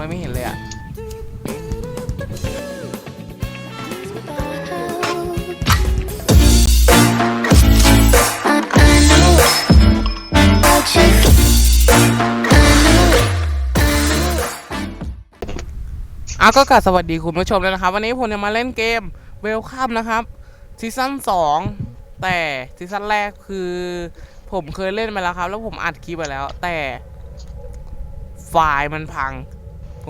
อะไรไม่เห็นเลยอะอะก็กราบสวัสดีคุณผู้ชมแล้วนะครับ วันนี้ผมจะมาเล่นเกมเวลคัมนะครับซีซั่น2 แต่ซีซั่นแรกคือ ผมเคยเล่นมาแล้วครับ แล้วผมอัดคลิปไปแล้ว แต่ไฟล์มันพัง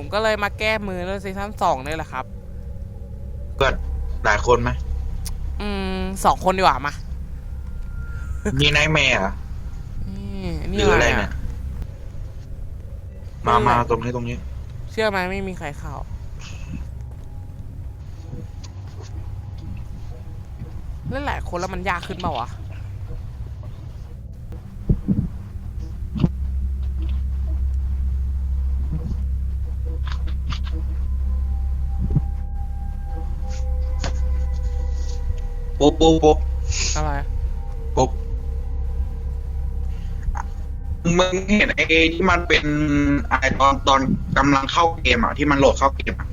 ผมก็เลยมาแก้มือในซีซั่น2นี่แหละครับเกิดหลายคนไหมอืมสองคนดีกว่ามามีไนท์แมร์เหรอนี่หนี่รืออะอะไรไรอะเนี่ยมามาตรงนี้ตรงนี้ เชื่อไหมไม่มีใครเข้า เล่นหลายคนแล้วมันยากขึ้นเปล่าวะ ปุ๊บปุ๊บปุ๊บอะไรปุ๊บมึงเห็นไอ้ที่มันเป็นไอ้ตอนตอนกำลังเข้าเกมอะที่มันโหลดเข้าเกมอะ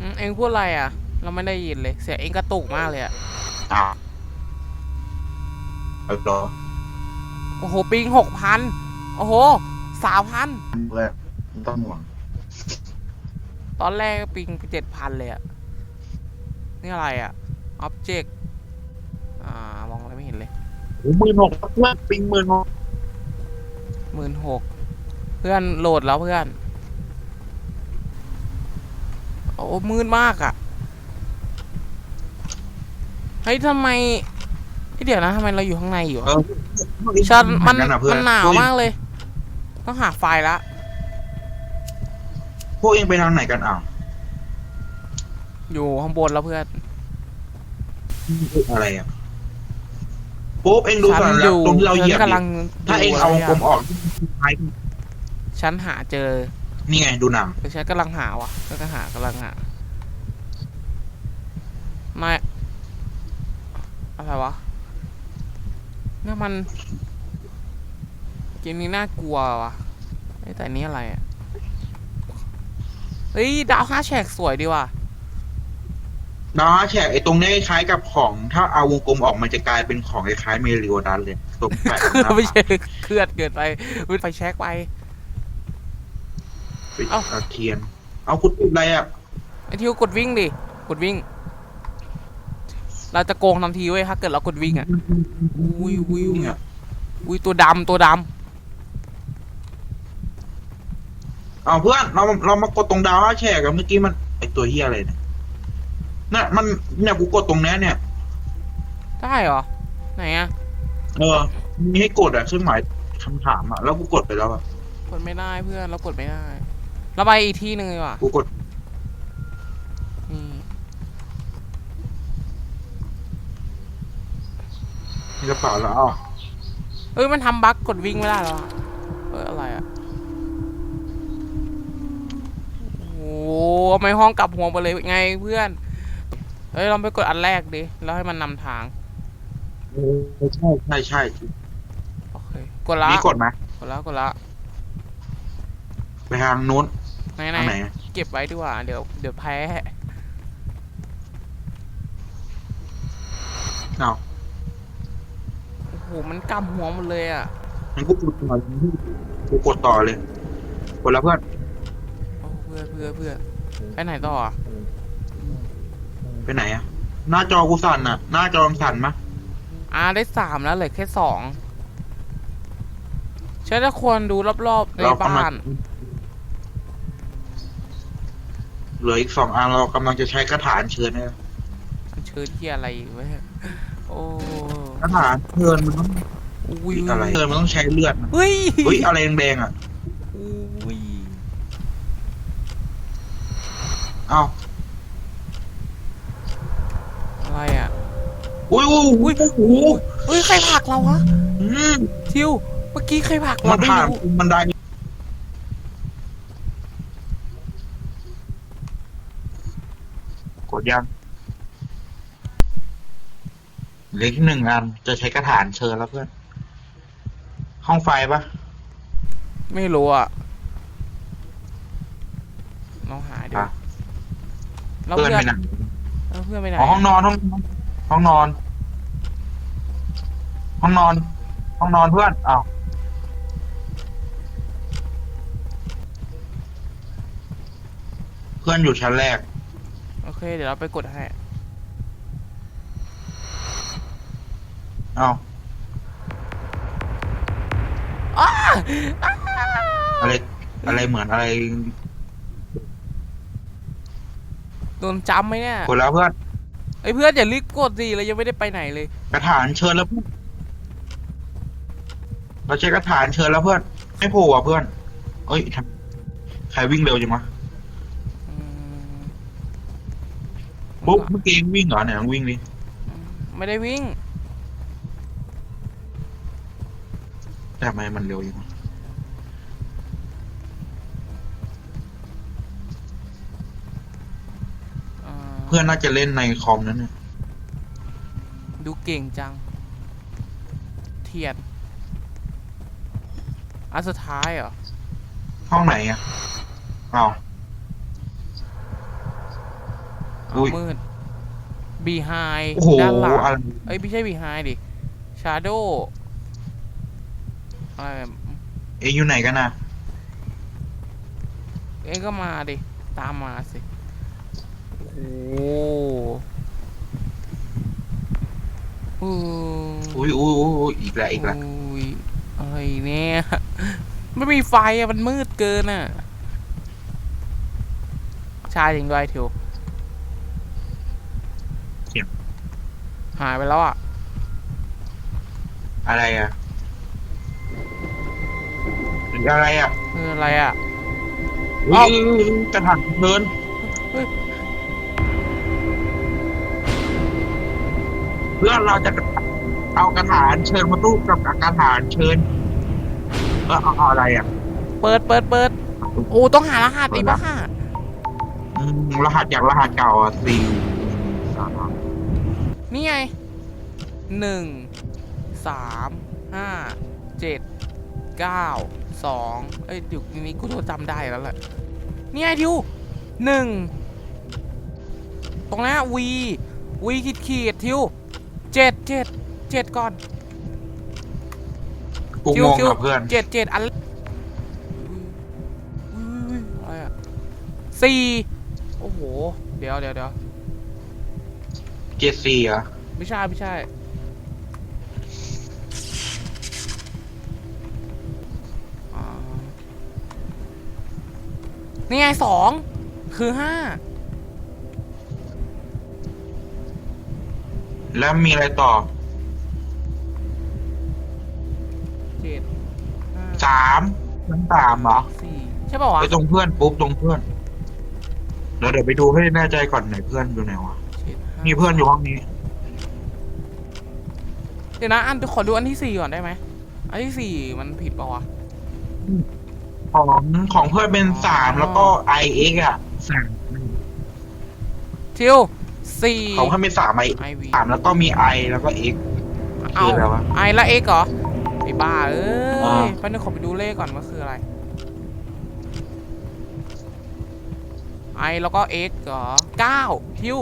อืมเองพูดอะไรอะ เราไม่ได้ยินเลย เสียงเองกระตุกมากเลยอะอ้าวเอาต่อโอ้โหปิงหกพันโอ้โหสามพันแรกไม่ต้องห่วงตอนแรกปิงเจ็ดพันเลยอะ นี่อะไรอะ อ็อบเจกต์อ่ามองอะไรไม่เห็นเลยโอ้หมื่นหกเพื่อนปิงหมื่นหกหมื่นหกเพื่อนโหลดแล้วเพื่อน โอ้มืดมากอะเฮ้ยทำไมเฮ้ยเดี๋ยวนะทำไมเราอยู่ข้างในอยู่เออะอชันมันเหอะเพื่อมันหนาวมากเลย ต้องหาไฟละพวกเองไปทางไหนกันอ้าวอยู่ข้างบนแล้วเพื่อน อะไรอะปุ๊บเองดูฉัก่อนอแล้วยู่ตรงที่เราเหยียบฉันกำลังถ้าเองเอาวงกลมออกท้ายฉันหาเจอ นี่ไงดูหนังเดี๋ยวฉันกำลังหาวะฉันก็หากำลังหาไม่อะไรวะนี่นมันเกมนี้น่ากลัววะเอ้ยแต่อันนี้อะไรอะเฮ้ยดาวห้าแฉกสวยดีว่ะ ดาวแฉกไอ้ตรงนี้คล้ายกับของ ถ้าเอาวงกลมออกมันจะกลายเป็นของคล้ายๆเมริโอดันเลยตรงแปะตรงหน้าไม่ผากใช่เคลื่อนเกินไปวิไฟแช็กไป ไปเอ้า เอาเทียน เอาคุณติดอะไรอะไอทิวกดวิ่งดิ กดวิ่ง เราจะโกงทันทีเว้ยถ้าเกิดเรากดวิ่งอะ อุ้ยอุ้ยอุ้ยเนี่ยอุ้ยตัวดำตัวดเอาเพื่อนเราเรามากดตรงดาวแฉกกันเมื่อกี้มันไอตัวเฮียอะไรเนี่ย น่ะมันเนี่ยกูกดตรงเนี้ยเนี่ยำได้เหรอ ไหนอะเออมีให้กดอะเครื่องหมายคำถามอะ แล้วกูกดไปแล้วอะกดไม่ได้เพื่อนเรากดไม่ได้เราไปอีกที่หนึ่งดีกว่ากูกดนี่ในกระเป๋าแล้วอ้าวเอ้ยมันทำบั๊กกดวิ่งไม่ได้แล้วอะเอ้ยอะไรอะโอ้โหทำไม่ห้องกลับหัวไปเลยไงเพื่อน เฮ้ยเราไปกดอันแรกดิ แล้วให้มันนำทาง ใช่ใช่ใช่โอเค กดละ นี่กดไหมกดละ กดละ ไปทางนู้นไหนไหนทางไหนเก็บไว้ดีกว่า เดี๋ยว เดี๋ยวแพ้ เอาโอ้โห มันกำหัวหมดเลยอะงั้นกูกดต่อกูกดต่อเลย กดแล้วเพื่อนโอ้เพื่อเพื่อเพื่อไปไหนต่ออะ ไปไหนอะหน้าจอกูสั่นอะหน้าจอมันสั่นมะอ่าได้สามแล้วเหลือแค่สองฉันจะควรดูรอบๆในเรากำบ้าลังนเหลืออีกสองอันเรากำลังจะใช้กระถานเชิญนะมันเชิญที่อะไรอยู่เว้ยโอ้กระถานเชิญมันต้องอุ้ยอะไรเชิญมันต้องใช้เลือดนะเฮ้ยเฮ้ยอะไรแดงๆอะอุ้ยเอ้า อะไรอะอุ้ยอุ้ยอุ้อุ้ยยโอ้โหเฮ้ยใครผลักเราวะอืมทิวเมื่อกี้ใครผลักมัเรานไม่ผ่านรู้บันไดกดยังเหล็กหนึ่งอันจะใช้กระถานเชิญแล้วเพื่อน ห้องไฟปะไม่รู้อะลองหาดูอะแล้วเพื่อนเพื่อไปนไหน เออเพื่อนไปไหนอ๋อห้องนอนห้องห้องนอน ห้องนอน ห้องนอนเพื่อนอ้าวเพื่อนอยู่ชั้นแรก โอเค เดี๋ยวเราไปกดให้อ้าวอะไรอะไรเหมือนอะไร โดนจำไหมเนี่ยกดแล้วเพื่อนไอ้ยเพื่อนอย่ารีบกดสิเรายังไม่ได้ไปไหนเลยกระถานเชิญแล้วเพื่อนเราใช้กระถานเชิญแล้วเพื่อน ไม่โผล่อะเพื่อน เอ้ยทำใครวิ่งเร็วจังวะอืมปุ๊บเมื่อกี้วิ่งเหรอเนี่ยลองวิ่งดิไม่ได้วิ่งแต่ทำไมมันเร็วจังวะ เพื่อนน่าจะเล่นในคอมนั้นเนี่ยดูเก่งจัง เทียนอันสุดท้ายเหรอ ห้องไหนอะอ้าวเอาอุ๊ยมืดบีไฮโอ้โหด้านหลังอะไรเอ้ยไม่ใช่บีไฮดิชาโดอะไรแบบเอ๊ะอยู่ไหนกันนะเอ้ยก็มาดิ ตามมาสิ โอ้โหอืมอุ้ยอุ้ยอุ้ยอุ๊ยอีกแล้วอีกแล้วอุ้ยอะไรเนี่ย ไม่มีไฟอะมันมืดเกินอะชาจริงด้วยทิวหายไปแล้วอะอะไรอะหรืออะไรอะคืออะไรอะอุ้เอ้ายกระถางเชิญเฮ้ย เพื่อนเราจะเอากระถางเชิญมาตู้กับกระถางเชิญเออเอาเอาอะไรอะเปิดเปิดเปิดโอ้ต้องหารหัสอีกบ้าอืมรหัสจากรหัสเก่าอะสี่สามนี่ไงหนึ่งสามห้าเจ็ดเก้าสองเอ้ยเดี๋ยวนี้กูต้องจำได้แล้วแหละนี่ไงทิวหนึ่งตรงนั้นวีวีขีดขีดทิว เจ็ดเจ็ดเจ็ดก่อนกูทิงวงทิวกับเพื่อนเจ็ดเจ็ดอันอุ๊ยอะไรอะสี่โอ้โห เดี๋ยวเดี๋ยวเดี๋ยวเจ็ดสี่อะไม่ใช่ไม่ใช่อ่านี่ไงสองคือห้า แล้วมีอะไรต่อเจ็ดห้าสามชั้นสามเหรอสี่ใช่ป่าวะไปตรงเพื่อนปุ๊บตรงเพื่อนเดี๋ยวเดี๋ยวไปดูให้แน่ใจก่อนไหนเพื่อนอยู่ไหนวะเจ็ดห้ามีเพื่อนอยู่ห้องนี้ เดี๋ยวนะอันขอดูอันที่สี่ก่อนได้ไหมอันที่สี่มันผิดป่าวะของของเพื่อนเป็นสามแล้วก็ไอเอ็กอะสามทิว สี่ของเพื่อนเป็นสามไอไอวีสามแล้วก็มีไอแล้วก็เอ็กเอาคืออะไรวะ ไอและเอ็กเหรอไอบ้าเอ้อ่า ยแป๊บนึงขอไปดูเลขก่อนว่าคืออะไรไอแล้วก็เอ็กเหรอเก้าทิว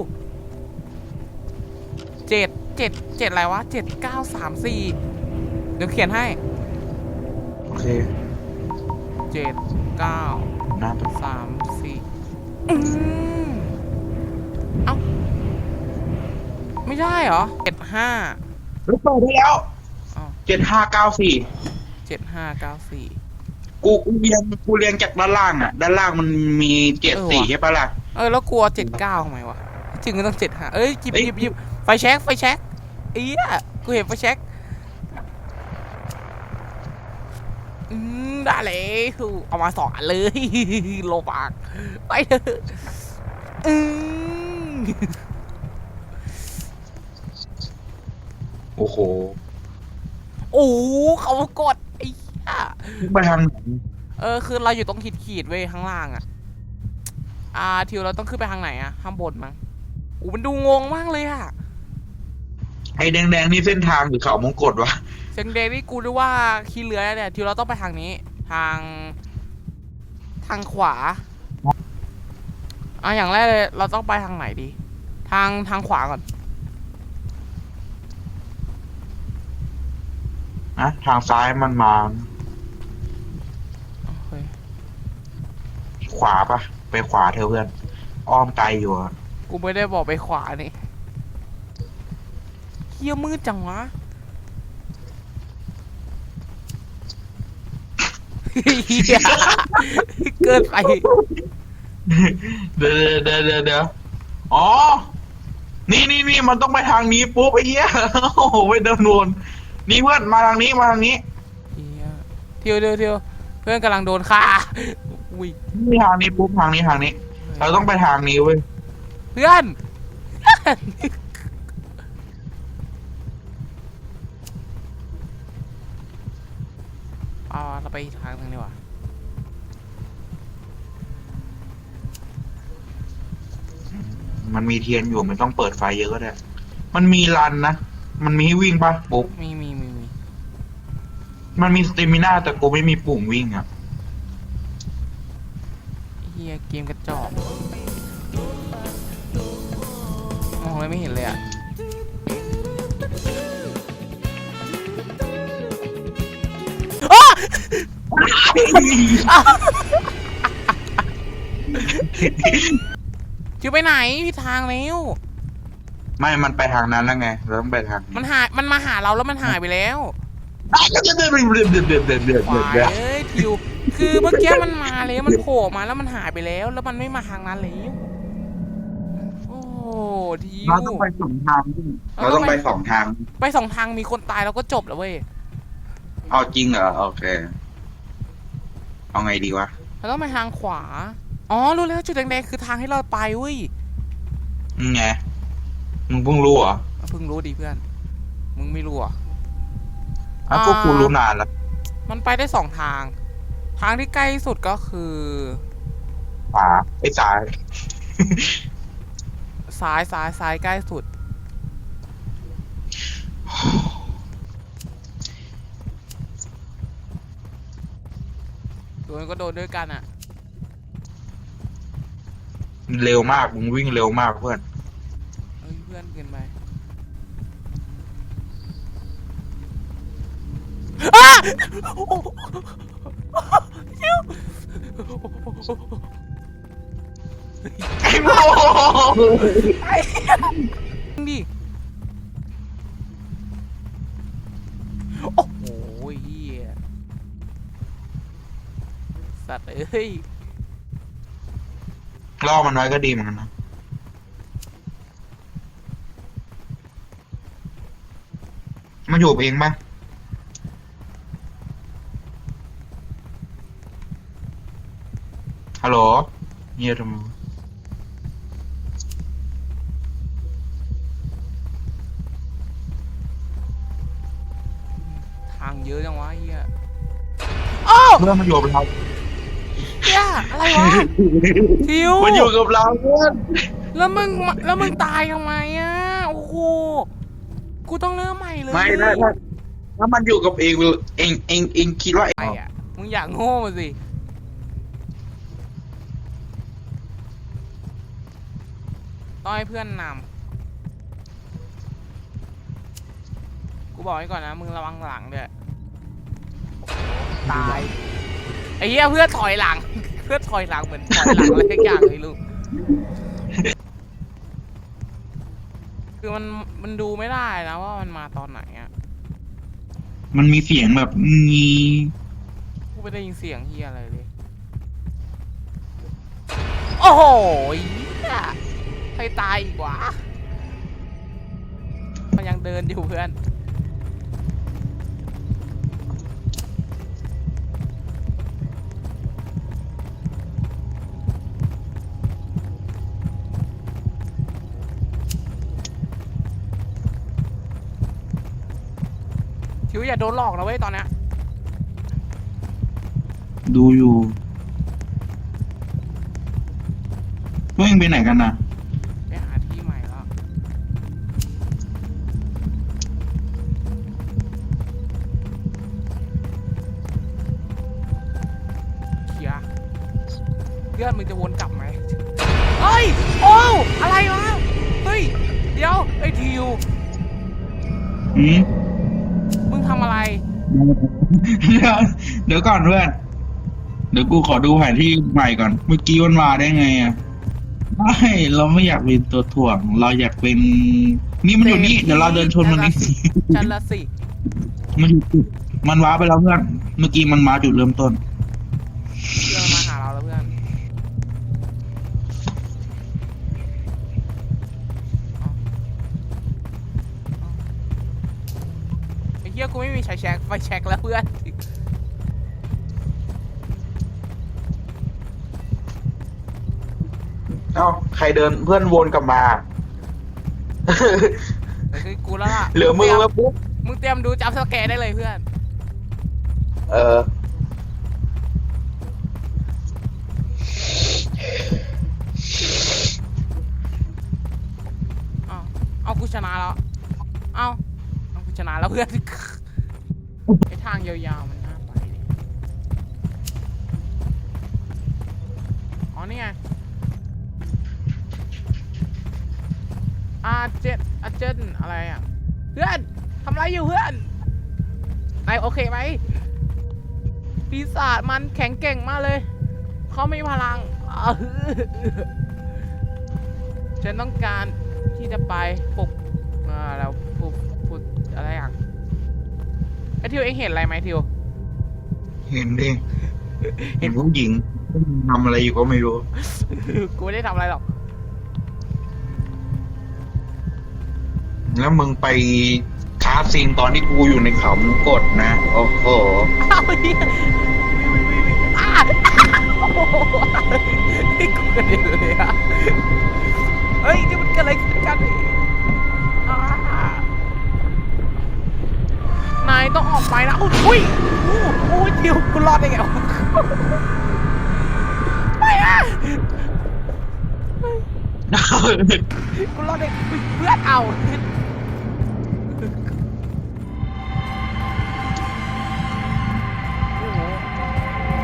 เจ็ดเจ็ดเจ็ดอะไรวะเจ็ดเก้าสามสี่เดี๋ยวเขียนให้โอเคเจ็ดเก้านะสามสี่อืมเอ้า ไม่ได้เหรอเจ็ดห้ารู้เปิดได้แล้วอ้าวเจ็ดห้าเก้าสี่เจ็ดห้าเก้าสี่กูกูเรียงกูเรียงจากด้านล่างอะ ด้านล่างมันมีเจ็ดเออสี่ว่ะใช่ปะล่ะเออแล้วกลัวเจ็ดเก้าทำไมวะจริงก็ต้องเจ็ดห้าเอ้ยหยิบเอ้ยหยิบหยิบไฟแช็กไฟแช็กเอี้ยกูเห็นไฟแช็กอืมได้เลยเอามาสองอันเลยโลปากไปเถอะอืม โอ้โหโอ้โหเขามากดไอ้เหี้ยไปทางไหนเออคือเราอยู่ตรงขีดขีดๆเว้ยข้างล่างอะอ่าทิวเราต้องขึ้นไปทางไหนอะข้างบนมั้งอู้มันดูงงมากเลยอะไอ้แดงๆนี่เส้นทางหรือเขามงกฎวะเซงเดนี่กูรู้ว่าขี้เลื้อยเนี่ยทิวเราต้องไปทางนี้ ทาง ทางขวาอะอย่างแรกเลยเราต้องไปทางไหนดี ทางทางขวาก่อน นะทางซ้ายมันมา โอเคขวาปะไปขวาเธอะเพื่อน อ้อมไกลอยู่อะกูไม่ได้บอกไปขวานี่เฮียมืดจังวะ เฮียเกินไปเดี๋ยวเดี๋ยวเดี๋ยวเดี๋ยวอ๋อ นี่นี่นี่มันต้องไปทางนี้ปุ๊บไอ้เหี้ยโอ้โหไปเดินวน นี่เพื่อนมาทางนี้มาทางนี้เฮียเที่ยวเที่ยวเที่ยวเพื่อนกำลังโดนฆ่าอุ้ยนี่ทางนี้ปุ๊บทางนี้ทางนี้ เราต้องไปทางนี้เว้ยเพื่อน เอาเราไปอีกทางหนึงดีกว่ามันมีเทียนอยู่ไม่ต้องเปิดไฟเยอะก็ได้ มันมีรันนะ มันมีให้วิ่งปะปุ๊บมีมีมีมีมันมีสเตมิน่าแต่กูไม่มีปุ่มวิ่งอะเฮียเกมกระจอกมองเลยไม่เห็นเลยอะจิวไปไหนพี่ทางแล้ว ไม่ มันไปทางนั้นแล้วไง เราต้องไปทางมันหายมันมาหาเราแล้วมันหายไปแล้วเดือดเดือดเดือดเดือดเดือดเดือดเดือดควายเอ้ยทิว คือเมื่อกี้มันมาแล้วมันโผล่มาแล้วมันหายไปแล้ว แล้วมันไม่มาทางนั้นแล้วโอ้ทิว เราต้องไปสองทางเราต้องไปสองทาง ไปสองทางมีคนตายแล้วก็จบแล้วเว้ย เอาจริงเหรอ โอเค เอาไงดีวะ เราต้องไปทางขวา อ๋อ รู้แล้วจุดแดงๆคือทางให้เราไปเว้ยมึงไง มึงเพิ่งรู้เหรอเพิ่งรู้ดีเพื่อน มึงไม่รู้เหรอะอะก็กูรู้นานแล้วมันไปได้สองทาง ทางที่ใกล้ที่สุดก็คือขวาไอ้ซ้าย ซ้ายซ้ายซ้ายใกล้สุด โดนก็โดนด้วยกันอะ เร็วมากมึงวิ่งเร็วมากเพื่อนเฮ้ยเพื่อนเกินไปอ้าชิวไอ้โมดิโอ้โหเฮียสัตว์เอ้ยล่อมันไว้ก็ดีเหมือนกันนะ มันอยู่เองปะฮัลโหลเงียบทำไมทางเยอะจังวะเฮียอ้าวเพื่อนมันอยู่กับเราเฮียอะไรวะทิวมันอยู่กับเราเพื่อนแล้วมึงมาแล้วมึงตายทำไมอะโอ้โห กูต้องเริ่มใหม่เลยไม่ถ้าถ้าถ้ามันอยู่กับเองเองเองเองคิดว่าเองไปอะมึงอยากโง่มาสิต้องให้เพื่อนนำกูบอกไว้ก่อนนะ มึงระวังหลังด้วยตายไอ้เหี้ยเพื่อนถอยหลัง เพื่อนถอยหลังเหมือนถอยหลังอะไรสักอย่างเลยลูก คือมันมันดูไม่ได้นะว่ามันมาตอนไหนอะมันมีเสียงแบบงีกูไม่ได้ยินเสียงเฮียอะไรเลย โอ้โหเหี้ยให้ตายอีกวะมันยังเดินอยู่เพื่อน ทิวอย่าโดนหลอกนะเว้ยตอนเนี้ยดูอยู่พวกเองไปไหนกันนะไปหาที่ใหม่แล้ว เคลียร์เพื่อนมึงจะวนกลับไหมเฮ้ย โอ้วอะไรวะ เฮ้ย เดี๋ยวไอ้ทิว อืมมึงทำอะไร เดี๋ยวเดี๋ยวก่อนเพื่อน เดี๋ยวกูขอดูแผนที่ใหม่ก่อน เมื่อกี้มันมาได้ไงอะ ไม่เราไม่อยากเป็นตัวถ่วง เราอยากเป็น นี่มันอยู่นี่ เดี๋ยวเราเดินชนมันนี่จันละสิ มันอยู่จุดมันว้าไปแล้วเพื่อน เมื่อกี้มันมาจุดเริ่มต้น อ้เหี้ยกูไม่มีไฟแช็กไฟแช็กแล้วเพื่อนเอ้าใครเดินเพื่อนวนกลับมาเฮ้ยกูแล้วล่ะเหลือมือแล้วปุ๊บมึงเตรียมดูจับสแกนได้เลยเพื่อน เออ เอาเอากูชนะแล้ว เอาเอากูชนะแล้วเพื่อนไอ ทางยาวๆมันน่าไปอ๋อนี่ไงอาเจ็ดอาเจนอะไรอะ เพื่อนทำไรอยู่เพื่อนไอโอเคไหมปีศาจมันแข็งเก่งมากเลย เขามีพลังอือฉันต้องการที่จะไปปกอ่าแล้วปลุกปลุกอะไรอะไอ ทิวเองเห็นอะไรไหมทิว เห็นดิเห็นผู้หญิงทำอะไรอยู่ก็ไม่รู้ กูไม่ได้ทำอะไรหรอก แล้วมึงไปคาสซิงตอนที่กูอยู่ในเขามึงกดนะ โอ้โหอ้าวเฮียอ้าโอ้โหนี่กูกระเด็นเลยอะเฮ้ยนี่มันเกิดอะไรขึ้นกันอ่านายต้องออกไปนะอุ้ยอุ้ยอุ้ยทิวกูรอดได้ไงวะไม่อะกูรอดได้อุ๊ยเพื่อนเอาโอ้โห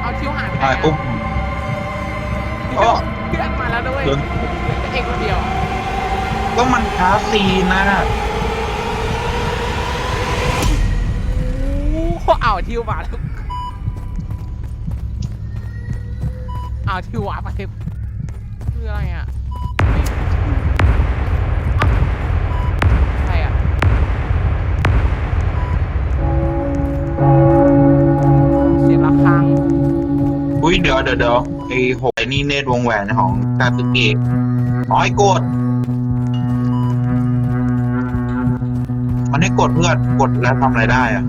เอาทิวหายไปไหนอ่าอะปุ๊บเพื่อนเพื่อนมาแล้วด้วยโดนเองคนเดียวอะก็มันคาสซีนนะ เอาทิวมาแล้วเอาทิววาไปคืออะไรอะอะอะไรอะเสียงระฆังอุ้ยเดี๋ยวเดี๋ยวเดี๋ยวไอ้หกไอ้นี่เนตรวงแหวนของตาตุเกะอ๋อไอ้กด มันให้กดเพื่อนกดแล้วทำอะไรได้อะ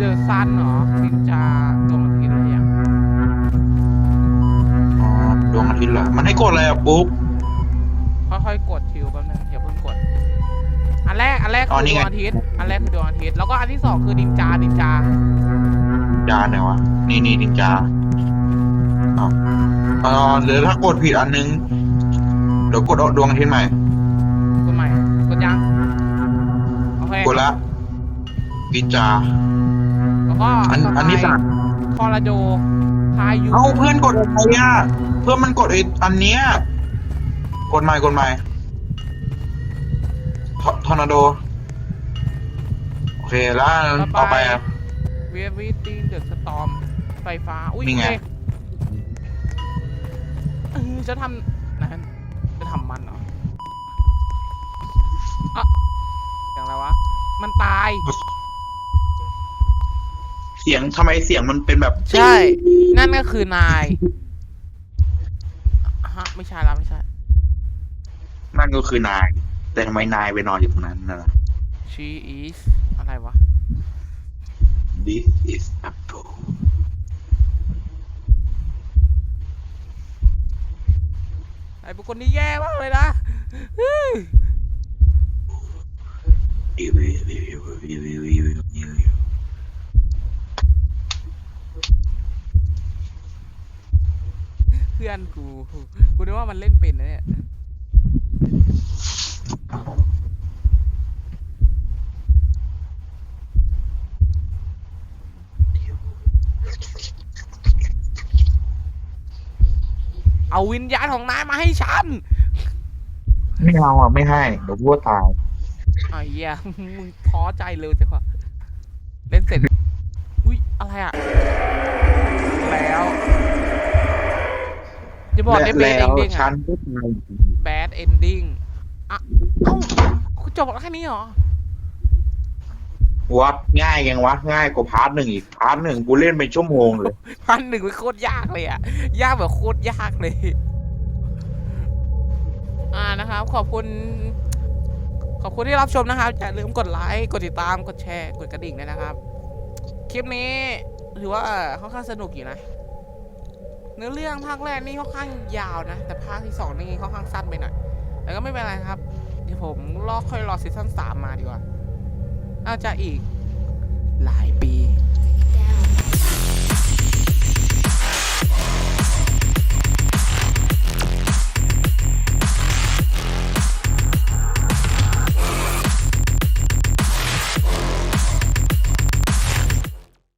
เดอะซันเหรอนินจาดวงอาทิตย์อะไรอย่างอ๋อดวงอาทิตย์เหรอมันให้กดอะไรอะปุ๊บค่อยๆกดทิวแป๊บนึงอย่าเพิ่งกด อันแรกอันแรกอ๋คืออนี่ดวไงงอาทิตย์อันแรกคือดวงอาทิตย์แล้วก็อันที่สองคือนินจานินจาจานไหนวะ นี่นี่นินจาอ๋อเออหรือถ้ากดผิดอันนึง เดี๋ยวกดดวงอาทิตย์ใหม่ กดใหม่กดยังโอเคกดละนินจาแล้ว ก็อันต่ไปอันที่สามคอราโดพายุเอ้าเพื่อนกดอะไรอะเพื่อนมันกดไอ้อันเนี้ยกดใหม่กดใหม่ททอร์นาโด โอเคแล้วต่อไปอะ เววิตีนเดอะสตอมไฟฟ้า อุ้ยนี่ไง โอเคเออจะทำนั่นจะทำมันเหรออะอย่างไรวะ มันตาย เสียงทำไมเสียงมันเป็นแบบใช่ นั่นก็คือนายฮะไม่ใช่แล้วไม่ใช่ นั่นก็คือนาย แต่ทำไมนายไปนอนอยู่ตรงนั้นนะ she is อะไรวะ This is Apple ไอ้บุคคลนี้แย่มากเลยนะเฮ้ยเพื่อนกู กูนึกว่ามันเล่นเป็นนะเนี่ย เอาวิญญาณของนายมาให้ฉันไม่เอาอะไม่ให้เดี๋ยวกูก็ตายไอ้เหี้ยมึงท้อใจเร็วจังวะเล่นเสร็จ อุ้ยอะไรอะ จะบอกได้เบสแล้เอวงดิ้งฉัอะนก็ตายแบดเอนดิ้งอะเอ้าคุณจบแล้วแค่นี้เหรอ วัดง่ายยังวะง่ายกว่าพาร์ทหนึ่งอีกพาร์ทหนึ่งกูเล่นเป็นชั่วโมงเลยพันหนึ่งมันโคตรยากเลยอะยากแบบโคตรยากเลย อ่านะครับ ขอบคุณ ขอบคุณที่รับชมนะครับ อย่าลืมกดไลค์กดติดตามกดแชร์กดกระดิ่งด้วยนะครับ คลิปนี้ถือว่าค่อนข้างสนุกอยู่นะ เนื้อเรื่องภาคแรกนี่ค่อนข้างยาวนะ แต่ภาคที่สองนี่ค่อนข้างสั้นไปหน่อยแต่ก็ไม่เป็นไรครับ เดี๋ยวผมรอค่อยรอซีซั่นสามมาดีกว่าน่าจะอีกหลายปี